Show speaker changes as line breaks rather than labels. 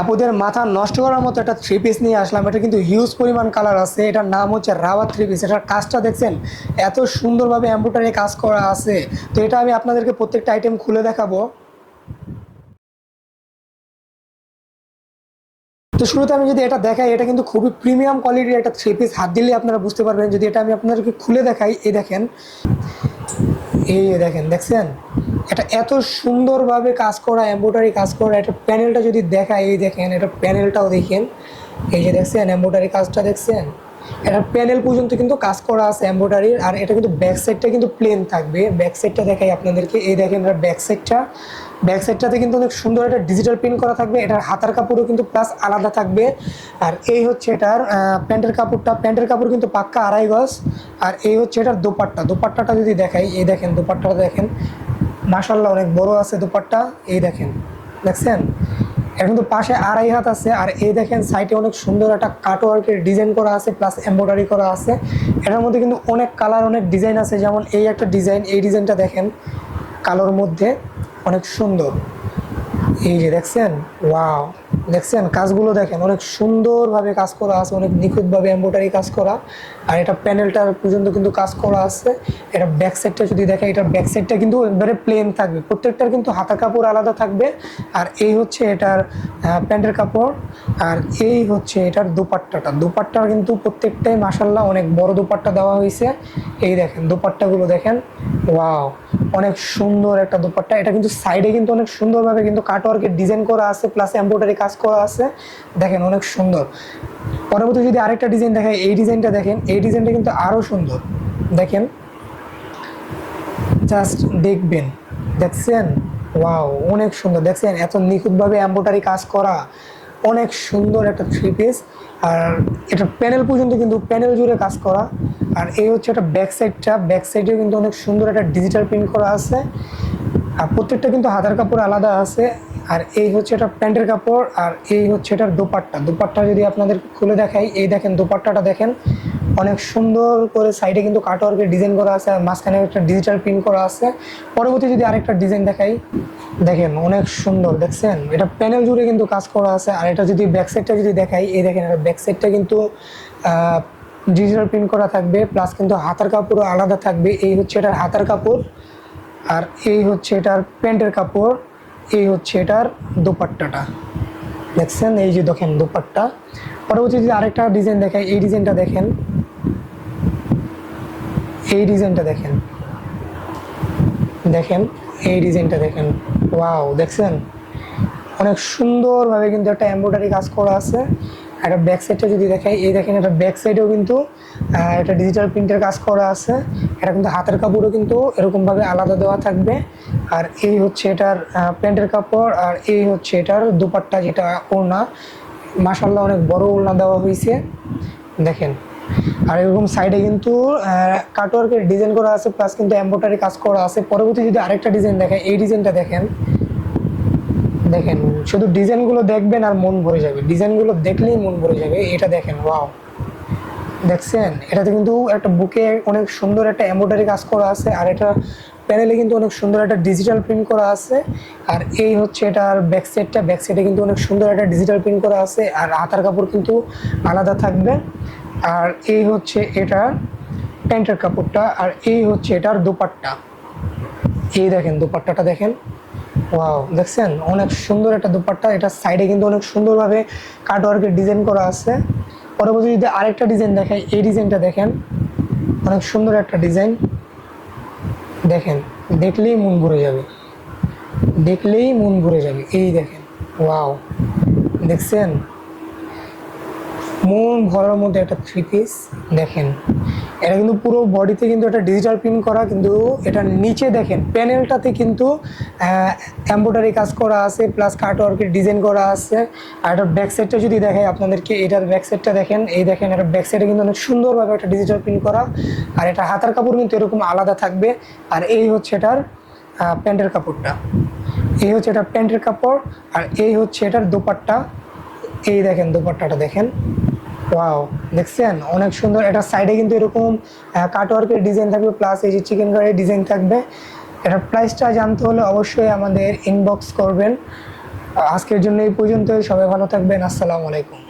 আপুদের মাথা নষ্ট করার মতো একটা থ্রি পিস নিয়ে আসলাম। এটা কিন্তু হিউজ পরিমাণ কালার আছে। এটার নাম হচ্ছে রাওয়া থ্রি পিস এটার কাজটা দেখছেন, এত সুন্দরভাবে এম্ব্রয়ডারি কাজ করা আছে। তো এটা আমি আপনাদেরকে প্রত্যেকটা আইটেম খুলে দেখাবো। তো শুরুতে আমি যদি এটা দেখাই, এটা কিন্তু খুবই প্রিমিয়াম কোয়ালিটির একটা থ্রি পিস হাত দিলে আপনারা বুঝতে পারবেন। যদি এটা আমি আপনাদেরকে খুলে দেখাই, এই দেখেন। এই দেখেন, দেখছেন? এটা এত সুন্দরভাবে কাজ করা এম্ব্রয়ডারি কাজ করা এটা প্যানেলটা যদি দেখায় এই দেখেন এটা প্যানেলটাও দেখেন। এই যে দেখছেন এম্ব্রয়ডারি কাজটা দেখছেন? এটা প্যানেল পর্যন্ত কিন্তু কাজ করা আছে এম্ব্রয়ডারির আর এটা কিন্তু ব্যাক সাইডটা কিন্তু প্লেন থাকবে। ব্যাক সাইডটা দেখাই আপনাদেরকে। এই দেখেন এটা ব্যাক সাইডটা ব্যাক সাইডটাতে কিন্তু অনেক সুন্দর একটা ডিজিটাল প্রিন্ট করা থাকবে। এটার হাতার কাপড়ও কিন্তু প্লাস আলাদা থাকবে। আর এই হচ্ছে এটার প্যান্টের কাপড়টা। প্যান্টের কাপড় কিন্তু পাক্কা আড়াই গজ। আর এই হচ্ছে এটার দোপাট্টা। দোপাট্টাটা যদি দেখাই, এই দেখেন, দোপাট্টাটা দেখেন। মাশাল্লাহ অনেক বড় আছে দুপাট্টা। এই দেখেন, দেখছেন? এখন তো পাশে আড়াই হাত আছে, আর এই দেখেন সাইডে অনেক সুন্দর একটা কাটওয়ার্কের ডিজাইন করা আছে প্লাস এম্ব্রয়ডারি করা আছে। এটার মধ্যে কিন্তু অনেক কালার অনেক ডিজাইন আছে। যেমন এই একটা ডিজাইন এই ডিজাইনটা দেখেন, কালোর মধ্যে অনেক সুন্দর। এই যে দেখছেন? ওয়াও দেখছেন? কাজগুলো দেখেন, অনেক সুন্দরভাবে কাজ করা আছে, অনেক নিখুঁতভাবে এম্ব্রয়ডারি কাজ করা। আর এটা প্যানেলটার পর্যন্ত কিন্তু কাজ করা আছে। এটা ব্যাক সাইডটা যদি দেখে এটার ব্যাক সাইডটা কিন্তু একবারে প্লেন থাকবে। প্রত্যেকটার কিন্তু হাতা কাপড় আলাদা থাকবে। আর এই হচ্ছে এটার প্যান্টের কাপড়। আর এই হচ্ছে এটার দুপাট্টাটা। দুপাট্টার কিন্তু প্রত্যেকটাই মাসাল্লাহ অনেক বড় দুপাট্টা দেওয়া হয়েছে। এই দেখেন, দুপাট্টাগুলো দেখেন। ওয়াও! অনেক সুন্দর একটা দুপাট্টা। এটা কিন্তু সাইডে কিন্তু অনেক সুন্দরভাবে কিন্তু কাটওয়ার্কের ডিজাইন করা আছে প্লাস এমব্রয়ডারি কাজ করা আছে। দেখেন অনেক সুন্দর। পরবর্তী যদি আরেকটা ডিজাইন দেখায় এই ডিজাইনটা দেখেন, এই ডিজাইনটা কিন্তু আরও সুন্দর। দেখেন জাস্ট দেখবেন। দেখছেন? ওয়াও অনেক সুন্দর। দেখছেন? এত নিখুঁতভাবে এম্ব্রয়ডারি কাজ করা। অনেক সুন্দর একটা থ্রি পিস আর এটা প্যানেল পর্যন্ত কিন্তু প্যানেল জুড়ে কাজ করা। আর এই হচ্ছে একটা ব্যাক সাইডটা ব্যাক সাইডেও কিন্তু অনেক সুন্দর একটা ডিজিটাল প্রিন্ট করা আছে। আর প্রত্যেকটা কিন্তু হাতার কাপড় আলাদা আছে। আর এই হচ্ছে এটা প্যান্টের কাপড়। আর এই হচ্ছে এটার দোপাট্টা। দোপাট্টা যদি আপনাদের খুলে দেখাই, এই দেখেন দোপাট্টাটা দেখেন। অনেক সুন্দর করে সাইডে কিন্তু কাটওয়ার্কের ডিজাইন করা আছে আর মাঝখানে একটা ডিজিটাল প্রিন্ট করা আছে। পরবর্তী যদি আরেকটা ডিজাইন দেখাই, দেখেন অনেক সুন্দর, দেখছেন? এটা প্যানেল জুড়ে কিন্তু কাজ করা আছে আর এটা যদি ব্যাক সাইডটা যদি দেখাই, এই দেখেন এটা ব্যাক সাইডটা কিন্তু ডিজিটাল প্রিন্ট করা থাকবে প্লাস কিন্তু হাতার কাপড়ও আলাদা থাকবে। এই হচ্ছে এটার হাতার কাপড় আর এই হচ্ছে এটার প্যান্টের কাপড়, এই হচ্ছে এটার দোপাট্টাটা। দেখছেন? এই যে দেখেন দোপাট্টা। পরবর্তী যদি আরেকটা ডিজাইন দেখাই। এই ডিজাইনটা দেখেন। এই ডিজাইনটা দেখেন। দেখেন, এই ডিজাইনটা দেখেন। ওয়াও দেখছেন? অনেক সুন্দরভাবে কিন্তু একটা এমব্রয়ডারি কাজ করা আছে। একটা ব্যাক সাইডটা যদি দেখাই, এই দেখেন এটা ব্যাক সাইডেও কিন্তু একটা ডিজিটাল প্রিন্টের কাজ করা আছে। এটা কিন্তু হাতের কাপড়ও কিন্তু এরকমভাবে আলাদা দেওয়া থাকবে। আর এই হচ্ছে এটার প্যান্টের কাপড়, আর এই হচ্ছে এটার দুপাট্টা যেটা ওড়না। মাসাল্লাহ অনেক বড় ওড়না দেওয়া হয়েছে দেখেন। আর এরকম সাইডে কিন্তু কাটওয়ার্কের ডিজাইন করা আছে প্লাস কিন্তু এম্ব্রয়ডারি কাজ করা আছে। পরবর্তী যদি আরেকটা ডিজাইন দেখেন, এই ডিজাইনটা দেখেন। দেখেন, শুধু ডিজাইনগুলো দেখবেন আর মন ভরে যাবে। ডিজাইনগুলো দেখলেই মন ভরে যাবে। এটা দেখেন ওয়াও দেখছেন? এটাতে কিন্তু একটা বুকে অনেক সুন্দর একটা এমব্রয়ডারি কাজ করা আছে, আর এটা প্যানেলে কিন্তু অনেক সুন্দর একটা ডিজিটাল প্রিন্ট করা আছে। আর এই হচ্ছে এটার ব্যাক সাইডটা ব্যাক সাইডে কিন্তু অনেক সুন্দর একটা ডিজিটাল প্রিন্ট করা আছে। আর হাতার কাপড় কিন্তু আলাদা থাকবে। আর এই হচ্ছে এটার প্যান্টের কাপড়টা। আর এই হচ্ছে এটার দোপাট্টা। এই দেখেন দোপাট্টাটা দেখেন। ওয়াও, দেখছেন? অনেক সুন্দর একটা দোপাট্টা। এটা সাইডে কিন্তু অনেক সুন্দরভাবে কাটওয়ার্কের ডিজাইন করা আছে। পরবর্তী যদি আরেকটা ডিজাইন দেখাই, এই ডিজাইনটা দেখেন। অনেক সুন্দর একটা ডিজাইন দেখেন, দেখলেই মন ভরে যাবে। দেখলেই মন ভরে যাবে। এই দেখেন ওয়াও দেখছেন? মন ভরার মধ্যে একটা থ্রি পিস দেখেন। এটা কিন্তু পুরো বডিতে কিন্তু একটা ডিজিটাল প্রিন্ট করা, কিন্তু এটার নিচে দেখেন প্যানেলটাতে কিন্তু এম্ব্রয়ডারি কাজ করা আছে প্লাস কাটওয়ার্কের ডিজাইন করা আছে। আর এটার ব্যাক সাইডটা যদি দেখাই আপনাদেরকে, এটার ব্যাক সাইডটা দেখেন, এই দেখেন এটার ব্যাক সাইডে কিন্তু অনেক সুন্দরভাবে একটা ডিজিটাল প্রিন্ট করা। আর এটা হাতার কাপড় কিন্তু এরকম আলাদা থাকবে। আর এই হচ্ছে এটার প্যান্টের কাপড়টা। এই হচ্ছে এটা প্যান্টের কাপড়, আর এই হচ্ছে এটার দোপাট্টা। এই দেখেন দোপাট্টাটা দেখেন। ওয়াও দেখছেন? অনেক সুন্দর। এটা সাইডে কিন্তু এরকম কাটওয়ার্কের ডিজাইন থাকবে প্লাস এই যে চিকেন কারের ডিজাইন থাকবে। এটার প্রাইসটা জানতে হলে অবশ্যই আমাদের ইনবক্স করবেন। আজকের জন্য এই পর্যন্তই। সবাই ভালো থাকবেন। আসসালামু আলাইকুম।